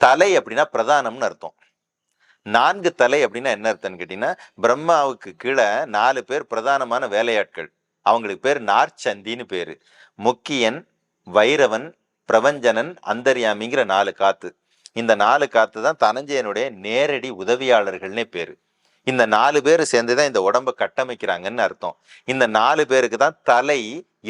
தலை அப்படின்னா பிரதானம்னு அர்த்தம். நான்கு தலை அப்படின்னா என்ன அர்த்தம்னு கேட்டீங்கன்னா பிரம்மாவுக்கு கீழே நாலு பேர் பிரதானமான வேலையாட்கள். அவங்களுக்கு பேர் நார்ச்சந்தின்னு பேரு. முக்கியன் வைரவன் பிரபஞ்சனன் அந்தர்யாமிங்கிற நாலு காத்து. இந்த நாலு காத்து தான் தனஞ்சயனுடைய நேரடி உதவியாளர்கள்னே பேரு. இந்த நாலு பேர் சேர்ந்து தான் இந்த உடம்ப கட்டமைக்கிறாங்கன்னு அர்த்தம். இந்த நாலு பேருக்கு தான் தலை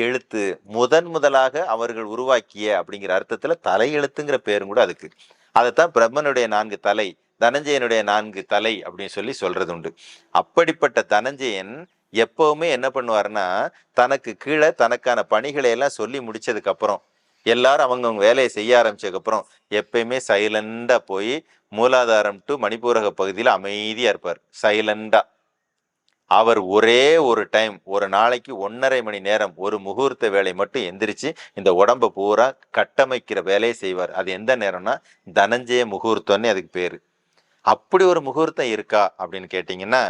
எழுத்து முதன் முதலாக அவர்கள் உருவாக்கிய அப்படிங்கிற அர்த்தத்துல தலை எழுத்துங்கிற பேரும் கூட அதுக்கு. அதைத்தான் பிரம்மனுடைய நான்கு தலை தனஞ்சயனுடைய நான்கு தலை அப்படின்னு சொல்லி சொல்றது உண்டு. அப்படிப்பட்ட தனஞ்சயன் எப்பவுமே என்ன பண்ணுவாருன்னா தனக்கு கீழே தனக்கான பணிகளை எல்லாம் சொல்லி முடிச்சதுக்கு அப்புறம் எல்லாரும் அவங்கவுங்க வேலையை செய்ய ஆரம்பிச்சதுக்கப்புறம் எப்பயுமே சைலண்டாக போய் மூலாதாரம் டு மணிப்பூரக பகுதியில் அமைதியாக இருப்பார். சைலண்டாக அவர் ஒரே ஒரு டைம் ஒரு நாளைக்கு ஒன்றரை மணி நேரம் ஒரு முகூர்த்த வேலை மட்டும் எந்திரிச்சு இந்த உடம்ப பூரா கட்டமைக்கிற வேலையை செய்வார். அது எந்த நேரம்னா தனஞ்சய முகூர்த்தம்னு அதுக்கு பேர். அப்படி ஒரு முகூர்த்தம் இருக்கா அப்படின்னு கேட்டிங்கன்னா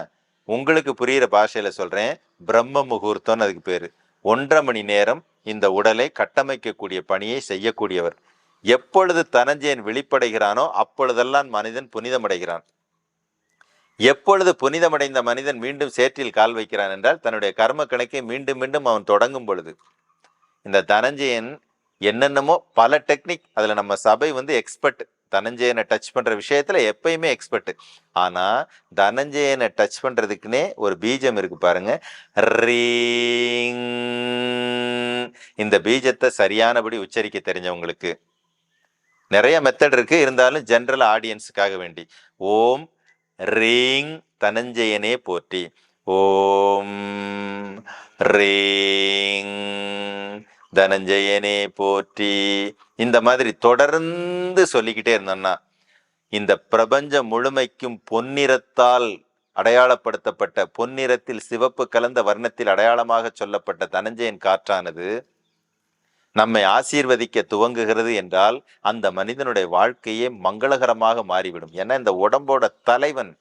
உங்களுக்கு புரிகிற பாஷையில் சொல்கிறேன் பிரம்ம முகூர்த்தம்னு அதுக்கு பேர். ஒன்றரை மணி நேரம் இந்த உடலை கட்டமைக்கக்கூடிய பணியை செய்யக்கூடியவர். எப்பொழுது தனஞ்சயன் வெளிப்படைகிறானோ அப்பொழுதெல்லாம் மனிதன் புனிதமடைகிறான். எப்பொழுது புனிதமடைந்த மனிதன் மீண்டும் சேற்றில் கால் வைக்கிறான் என்றால் தன்னுடைய கர்ம கணக்கை மீண்டும் மீண்டும் அவன் தொடங்கும் பொழுது. இந்த தனஞ்சயன் என்னென்னமோ பல டெக்னிக் அதில் நம்ம சபை வந்து எக்ஸ்பர்ட் தனஞ்சயனை டச் பண்ணுற விஷயத்தில் எப்பயுமே எக்ஸ்பர்ட்டு ஆனால் தனஞ்சயனை டச் பண்ணுறதுக்குன்னே ஒரு பீஜம் இருக்குது பாருங்க. ரீங். இந்த பீஜத்தை சரியானபடி உச்சரிக்க தெரிஞ்சவங்களுக்கு. நிறைய மெத்தட் இருக்குது இருந்தாலும் ஜென்ரல் ஆடியன்ஸுக்காக வேண்டி. ஓம் ரீங் தனஞ்சயனே போற்றி. ஓம் ரீங் தனஞ்சயனே போற்றி. இந்த மாதிரி தொடர்ந்து சொல்லிக்கிட்டே இருந்தோம்னா இந்த பிரபஞ்சம் முழுமைக்கும் பொன்னிறத்தால் அடையாளப்படுத்தப்பட்ட பொன்னிறத்தில் சிவப்பு கலந்த வர்ணத்தில் அடையாளமாக சொல்லப்பட்ட தனஞ்சயன் காற்றானது நம்மை ஆசீர்வதிக்க துவங்குகிறது என்றால் அந்த மனிதனுடைய வாழ்க்கையே மங்களகரமாக மாறிவிடும். ஏன்னா இந்த உடம்போட தலைவன்